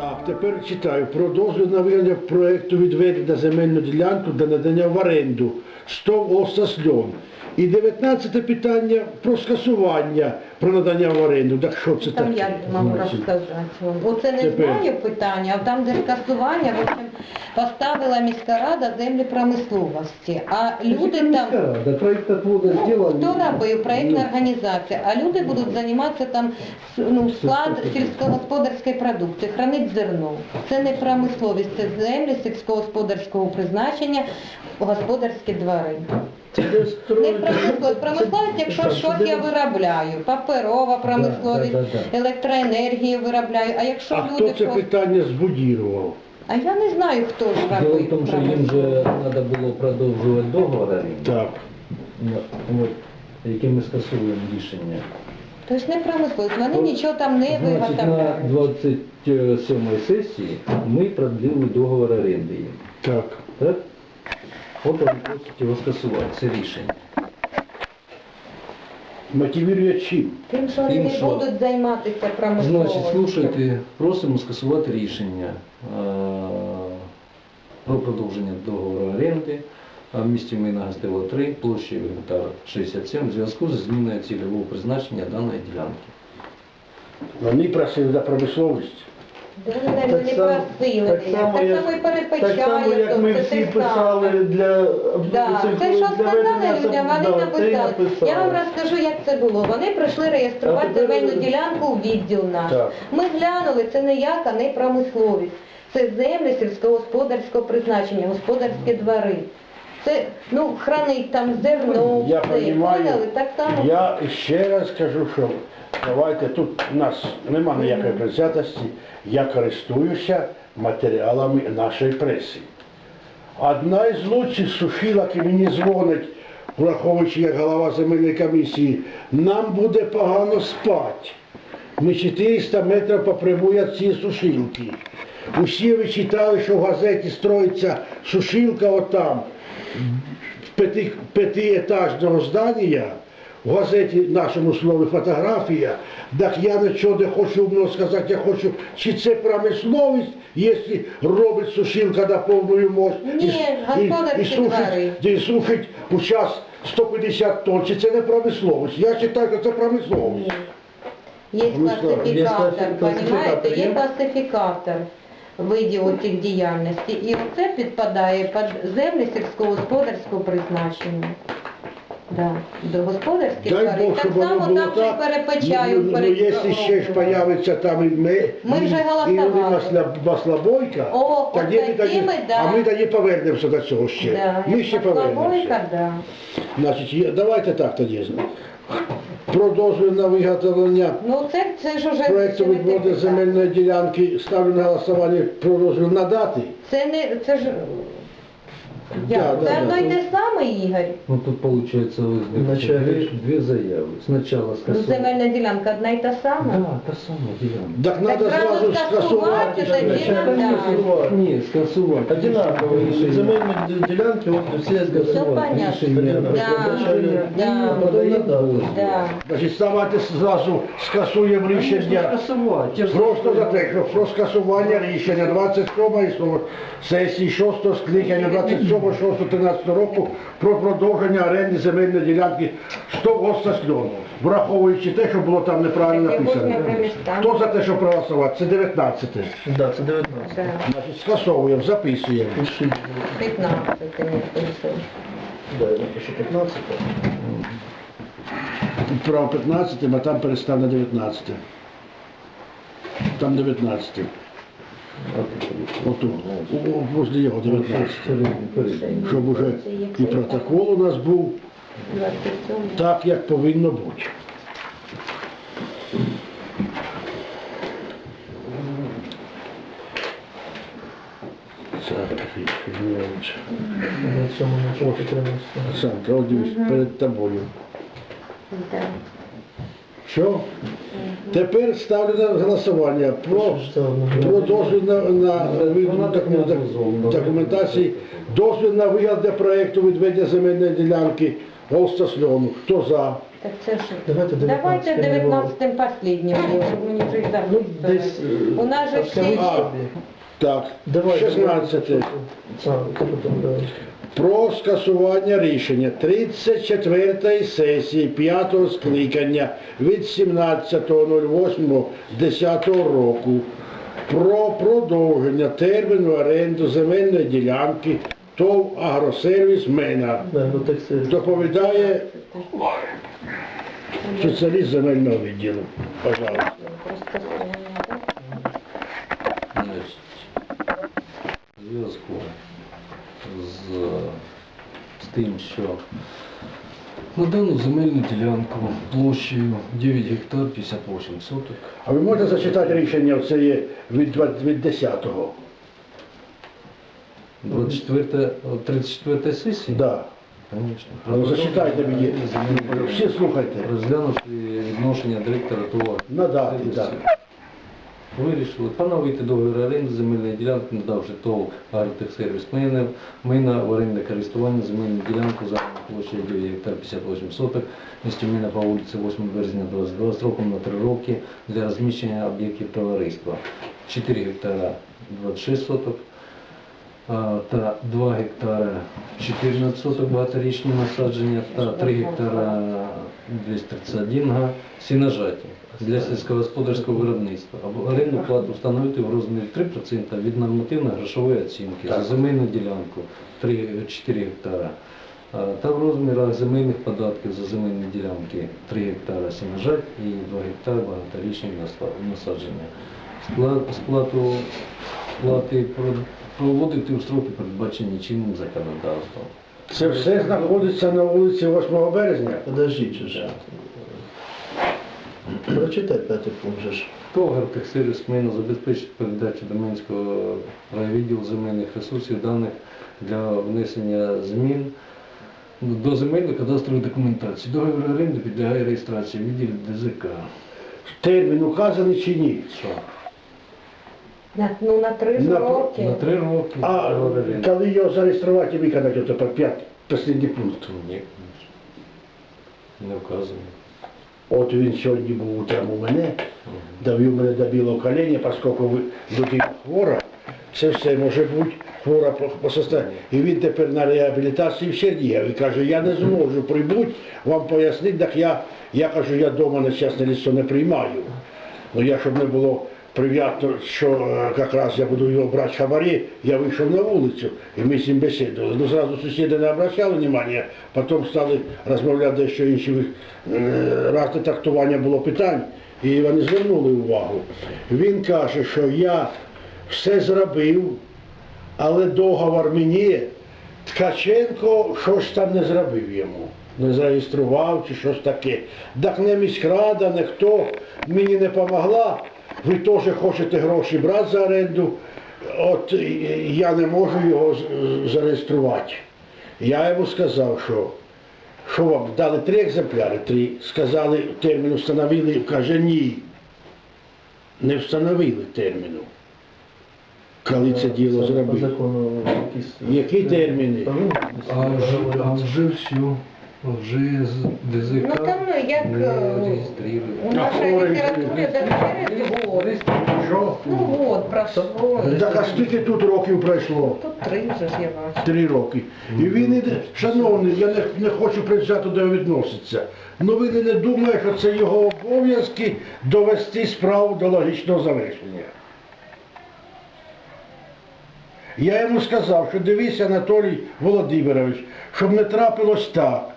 Так, тепер читаю. Про дозвіл на виявлення проєкту відведення земельну ділянку для надання в оренду. Стов Осасльон. І 19 питання про скасування про надання в оренду. Так що це Там таке? я можу розказати вам. Оце не Тепер. знаю питання, а там, де скасування, в общем, поставила міська рада землі промисловості. А люди там, Да, проект отвода ну, сделан. хто робив, проєктна організація, а люди будуть займатися там ну, склад сільськогосподарської продукції, хранить зерно. Це не промисловість, це землі сільськогосподарського призначення, господарські двори. Не промисловість. Промисловість, якщо щось я виробляю, паперова промисловість, да, да, електроенергію виробляю, а якщо А хто люди... це просто- питання збудірував? А я не знаю, хто ж Дело робив в том, что им промисловість. же надо было продовжувати договор оренди. Так. От, яке ми скасовуємо рішення. Тобто не промисловість, вони нічого там не Значить, на виготовляють. 27 сесії ми продлили договор оренди їм. Так. Так? От вони просять його скасувати, це рішення. Мотивує чим? Тим, що вони Тим, не що- будуть займатися промисловістю. Значить, слушайте, просимо скасувати рішення е, про продовження договору оренди а в місті Мина Гостево 3, площею гектар 67 в зв'язку з зміною цільового призначення даної ділянки. Вони просили за промисловість. Просили ніяк. Так само перепечаю. Так само, як ми тобто всі писали для Да, це- що сказали людям, вони написали. написали. Я вам розкажу, як це було. Вони прийшли реєструвати А тепер- земельну ділянку у відділ наш. Так. Ми глянули, це ніяка не промисловість. Це землі сільськогосподарського призначення, господарські двори. Це, ну, хранить там зерно, Я все. розумію. Поняли? Так само. Я ще раз кажу, що давайте тут у нас нема ніякої предвзятості. Я користуюся матеріалами нашої преси. Одна із лучших сушилок і мені дзвонить, враховуючи як голова земельної комісії, нам буде погано спати. Ми 400 метрів попрямує ці сушилки. Усі ви читали, що в газеті строїться сушилка отам, п'яти, п'ятиетажного здання, в газеті нашому слові фотографія, так я нічого не хочу сказати, я хочу, чи це промисловість, якщо робить сушилка на повну мощь, Ні, господарські і, сушить, і сушить у час 150 тонн, чи це не промисловість? Я вважаю, що це промисловість. Є Ну, є класифікатор, класифікатор, розумієте? Є є? класифікатор видів цих діяльності. І оце підпадає під землі сільськогосподарського призначення. Да. До господарських Дай тварин. Бог, Так щоб воно само було там же так. перепечаю Ну, ну, ну, якщо ще ж появиться там і ми, Ми вже і голосували. Ірина Маслобойка, О, тоді ми тоді, теми, да. а ми тоді повернемося до цього ще. Да. Ми ще повернемося. да. Значить, є- давайте так тоді. Про дозвіл на виготовлення Ну це, це ж уже проєкту це не відводу те земельної ділянки ставлю на голосування про дозвіл надати. Це не це ж Да, я, да, це да. одно й те саме, Ігор. Ну тут получается ОСБ Вначале- две, две заявы. Сначала Ну, скасовать. земельна ділянка одна й та сама. Да, та сама ділянка. Так треба зразу зразу скасувати скасувати. тоді що нам да. Ні, скасувати. Одинаково. Рішення. Земельні ді- ділянки, от всі Все скасували. понятно. Рішення. Да, да, А потім надали. да. Значить, давайте зразу скасуємо рішення. Скасувати. Ті ж Просто за те, що про скасування рішення 27 сесії 6 скликання 27 6 13 року про продовження оренди земельної ділянки 100 сльону, враховуючи те, що було там неправильно написано. Хто за те, щоб проголосувати? Це 19. Да, це 19. Да. Значить, скасовуємо, записуємо. 15 не пишу. Да, я напишу 15. Право 15, а там перестав на 19. Там 19. Отут. О, Возле його 19. Щоб уже і протокол у нас був так, як повинно бути. Так, Ігорович. На цьому начало 13. Олександр, дивись, перед тобою. Да. Що? Тепер ставлю на голосування про, Що про дозвіл на, на документації, дозвіл на вигляд проєкту відведення земельної ділянки Голстасльону. Хто за? Так це ж... Давайте 19 Давайте 19-м последнім, бо мені вже їх Ну, десь... У нас же всі-. Так. Давайте. 16. А, це потім, да. Про скасування рішення 34-ї сесії 5-го скликання від 17.08.10 року про продовження терміну оренду земельної ділянки ТОВ Агросервіс Мена. Да, ну так це... Доповідає спеціаліст земельного відділу. Пожалуйста в зв'язку з, з тим, що на дану земельну ділянку площею 9 гектар 58 соток. А ви можете зачитати рішення це є від, 20 від 10-го? 24, 34 сесії? Да. Конечно. Ну, зачитайте мені. Всі слухайте. Розглянути відношення директора ТОВ. Надати, так. Вирішили поновити договір оренди земельної ділянки, надавши ТОВ «Агротехсервіс Майна, майна в оренде користування земельну ділянку за площею 9 гектар 58 соток, місті Міна по вулиці 8 березня 22 строком на 3 роки для розміщення об'єктів товариства. 4 гектара 26 соток, та 2 гектара 14 соток багаторічні насадження та 3 гектара 231 га сіножаті для сільськогосподарського виробництва. Або орендну плату встановити в розмірі 3% від нормативно-грошової оцінки за земельну ділянку 3, 4 гектара. Та в розмірах земельних податків за земельні ділянки 3 гектара сіножать і 2 гектара багаторічні насадження. Сплату плати проводити у строки, передбачені чинним законодавством. Це все знаходиться на вулиці 8 березня. Подождіть же ж. Прочитай п'ятий пункт же ж. Тогар Техсервіс Мейна забезпечить передачу Доменського райвідділу земельних ресурсів даних для внесення змін до земельної кадастрової документації. Договір оренди підлягає реєстрації в відділі ДЗК. Термін указаний чи ні? Що? На, ну на три ж На- роки. На три роки А оренди. коли його зареєструвати і виконати тепер п'ять, останній пункт. Ні, не вказано. От він сьогодні був утром у мене, довів мене до білого коленя, оскільки ви людина хвора, це все може бути хвора по, по состоянню. І він тепер на реабілітації в Чернігові. Каже, я не зможу прибути, вам пояснити, так я, я кажу, я вдома на чесне лісо не приймаю. Ну я, щоб не було прив'язано, що е, якраз я буду його брати хабарі, я вийшов на вулицю, і ми з ним бесідували. Ну, зразу сусіди не обращали внимання, потім стали розмовляти дещо інші, е, разне трактування було питань, і вони звернули увагу. Він каже, що я все зробив, але договор мені Ткаченко щось там не зробив йому. Не зареєстрував чи щось таке. Так не міськрада, не хто мені не допомогла. Ви теж хочете гроші брати за оренду, от е, я не можу його зареєструвати. Я йому сказав, що, що вам дали три екземпляри, три, сказали, термін встановили, каже ні. Не встановили терміну. Коли це діло зробили. Які терміни? А вже все, вже з ДЗК Ну там як не е, у реєструють. нашій літературі даже год. Що? Ну год пройшло. Так а скільки тут років пройшло? Тут три вже ж я бачу. Три роки. І він іде, шановний, я не, не хочу предвзято до його відноситися. Ну він і не думає, що це його обов'язки довести справу до логічного завершення. Я йому сказав, що дивися, Анатолій Володимирович, щоб не трапилось так,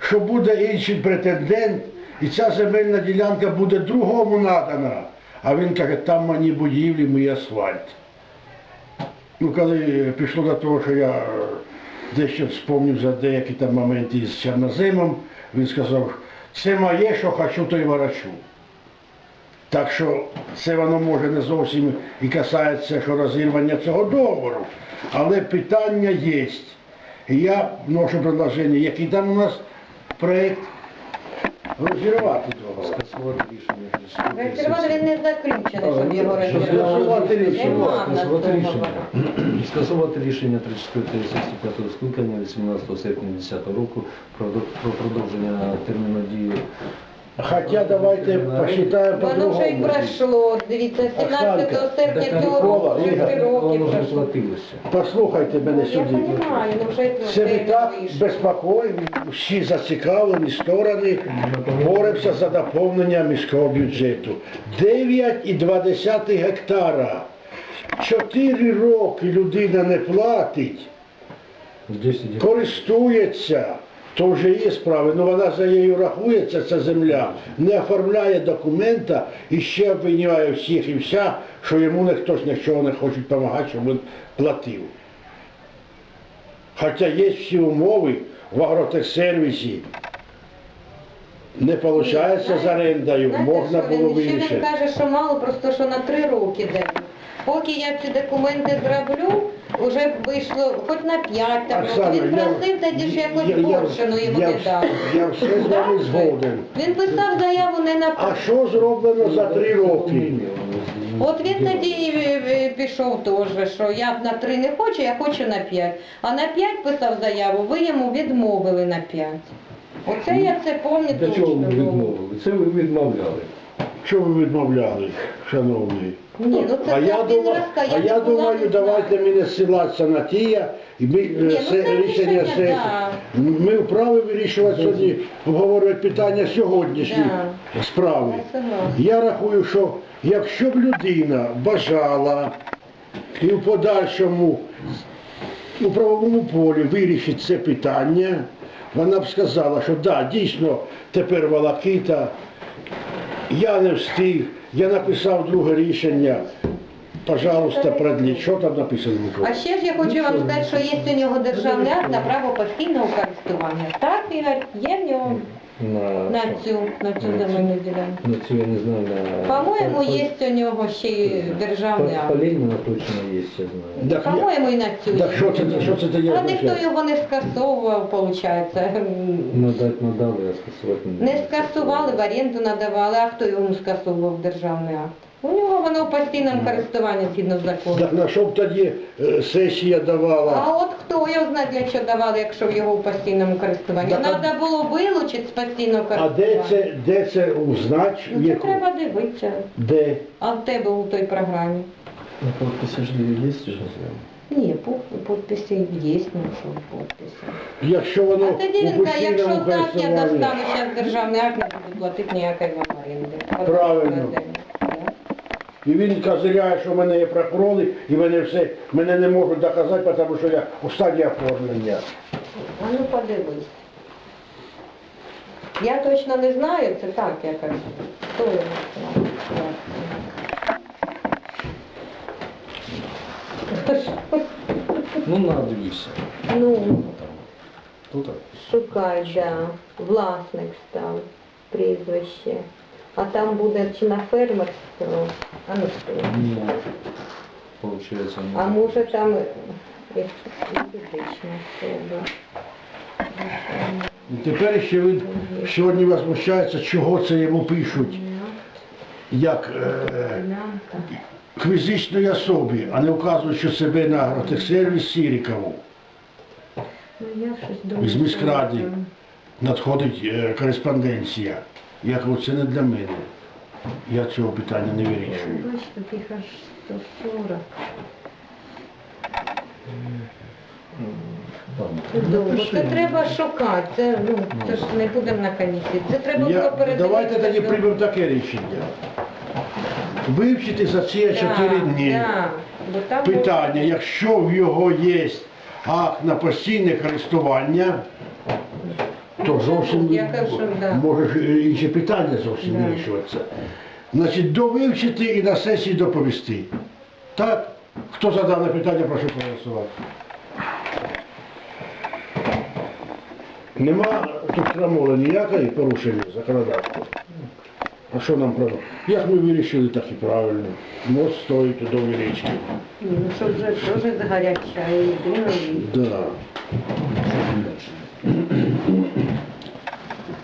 що буде інший претендент, і ця земельна ділянка буде другому надана. А він каже, там мені будівлі, мій асфальт. Ну, коли пішло до того, що я дещо вспомнив за деякі там моменти з Чорноземом, він сказав, це моє, що хочу, то й ворочу. Так що це воно може не зовсім і касається що розірвання цього договору, але питання є. І я вношу предложення, який там у нас проєкт розірвати договор. Скасувати рішення Реєструвати він не закінчений, щоб його Щоб реєструвати. скасувати рішення. Нема в нас Скасувати договору. рішення. Скасувати рішення 34 сесії 5 скликання 18 серпня 2010 року про, про продовження терміну дії. Хоча давайте посчитаємо Воно вже по-другому. пройшло. Дивіться, 17 серпня цього року вже три роки пройшло. Послухайте мене Я сюди. розумію, ну вже Це ми так вийшло. всі зацікавлені сторони боремося за наповнення міського бюджету. 9,2 гектара. Чотири роки людина не платить, 10 користується, то вже є справи, але вона за нею рахується, ця земля, не оформляє документа і ще обвиняє всіх і вся, що йому ніхто ж нічого не хоче допомагати, щоб він платив. Хоча є всі умови в агротехсервісі. Не виходить з орендою, можна було вирішити. він каже, що мало, просто що на три роки дають. Поки я ці документи зроблю, вже вийшло хоч на п'ять там. Оксана, Він я- просив тоді ж якось я- я- поршину йому я не вс- дали. Я все з вами згоден. Він писав заяву не на А що зроблено за три роки? От він тоді і, е, пішов теж, що я на три не хочу, я хочу на п'ять. А на п'ять писав заяву, ви йому відмовили на п'ять. Оце я це пам'ятаю. Для чого ви було. відмовили? Це ви відмовляли. Що ви відмовляли, шановні? Ні, ну це А я, думаю, розказав, а не я думаю, не давайте знаю. ми не на тія, і ми е, ну се- це рішення рішення, сесії. да. Ми вправі вирішувати сьогодні, обговорювати питання сьогоднішні Да. справи. Я согласна. Я рахую, що якщо б людина бажала і в подальшому у правовому полі вирішить це питання, вона б сказала, що да, дійсно тепер волокита, я не встиг, я написав друге рішення. Пожалуйста, продліть. Що там написано? Микола? А ще ж я хочу вам сказати, що є у нього державний акт на право постійного користування. Так, Ігор, є в нього На, на цю, на цю земельну ділянку. на цю я не знаю. На... По-моєму, По- є у нього ще й державний акт. Полінина точно є, я знаю. Так, По-моєму, і на цю. Так що це, що це А означає? ніхто його не скасовував, виходить. Надати надали, а скасувати Не скасували, в оренду надавали, а хто йому скасовував державний акт? У нього воно в постійному користуванні згідно закону. Так на що б тоді е, сесія давала? А от хто його знає, для чого давали, якщо в його в постійному користуванні? Так, а- Треба було вилучити з постійного А користування. де це, де це узнать? Ну, це яку- треба дивитися. Де? А в тебе у той програмі? На подписи ж є вже? Ні, підписи є, ну що підписи. Якщо А воно тоді у він каже, якщо постійному так, я користуванні. достану зараз державний акт, не буду платити ніякої вам оренди. Правильно. І він козиряє, що в мене є прокурори, і мене все, мене не можуть доказати, тому що я у стадії оформлення. А ну подивись. Я точно не знаю, це так я кажу. Хто його знає? Ну, надивився. Ну, Тут шукай, да. Власник став, прізвище. А там буде чи на фермерство, а ну що? Ні. Получається, А може там і- юридична особа. І тепер ще він сьогодні возмущається, чого це йому пишуть, як е, к фізичній особі, а не вказуючи себе на агротехсервіс Сірікову. Ну я щось думаю. Із міськради. що. Надходить е, кореспонденція. Я кажу, це не для мене. Я цього питання не вирішую. Бачите, таких аж 140. Це довго. Це треба шукати. Це, ну, це ж не будемо на комісії. Це треба Я, було передивитися. давайте тоді до- приймемо таке рішення. Вивчити за ці чотири Да, дні да. Бо там питання, якщо в його є акт на постійне користування, то зовсім Я кажу, да. може ж і інші питання зовсім Да. вирішуватися. Значить, довивчити і на сесії доповісти. Так? Хто за дане питання, прошу проголосувати. Нема тут крамоли ніякої порушення законодавства. А що нам право? Як ми вирішили, так і правильно. Мост стоїть довгій річки. Ну, що вже теж гаряча і. Да.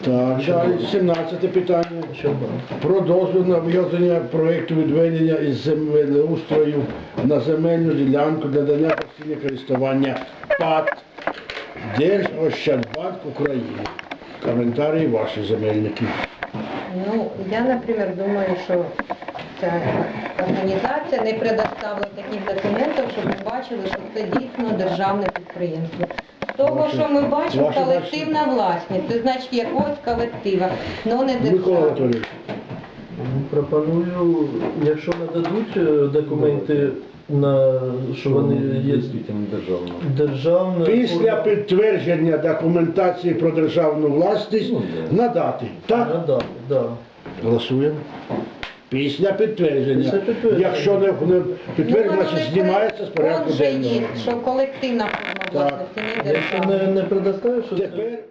Так. Далі 17 питання. Про дозвіл на виготовлення проєкту відведення із землеустрою на земельну ділянку для дання постійного користування ПАД Держощадбанк України. Коментарі ваші земельники. Ну, я, наприклад, думаю, що ця організація не предоставила таких документів, щоб ми бачили, що це дійсно державне підприємство. Того, що ми бачимо, колективна власність, це значить якогось колектива, але не Микола держава. Анатолійович, Пропоную, якщо нададуть е, документи на що вони є державна. після підтвердження документації про державну власність Ну, надати. Так? надати, да. Голосуємо. Після підтвердження. Після підтвердження. Якщо не, не підтвердження, Ну, значить знімається з порядку денного. є, що колективна форма Так. не Якщо не, не предоставиш, то... Тепер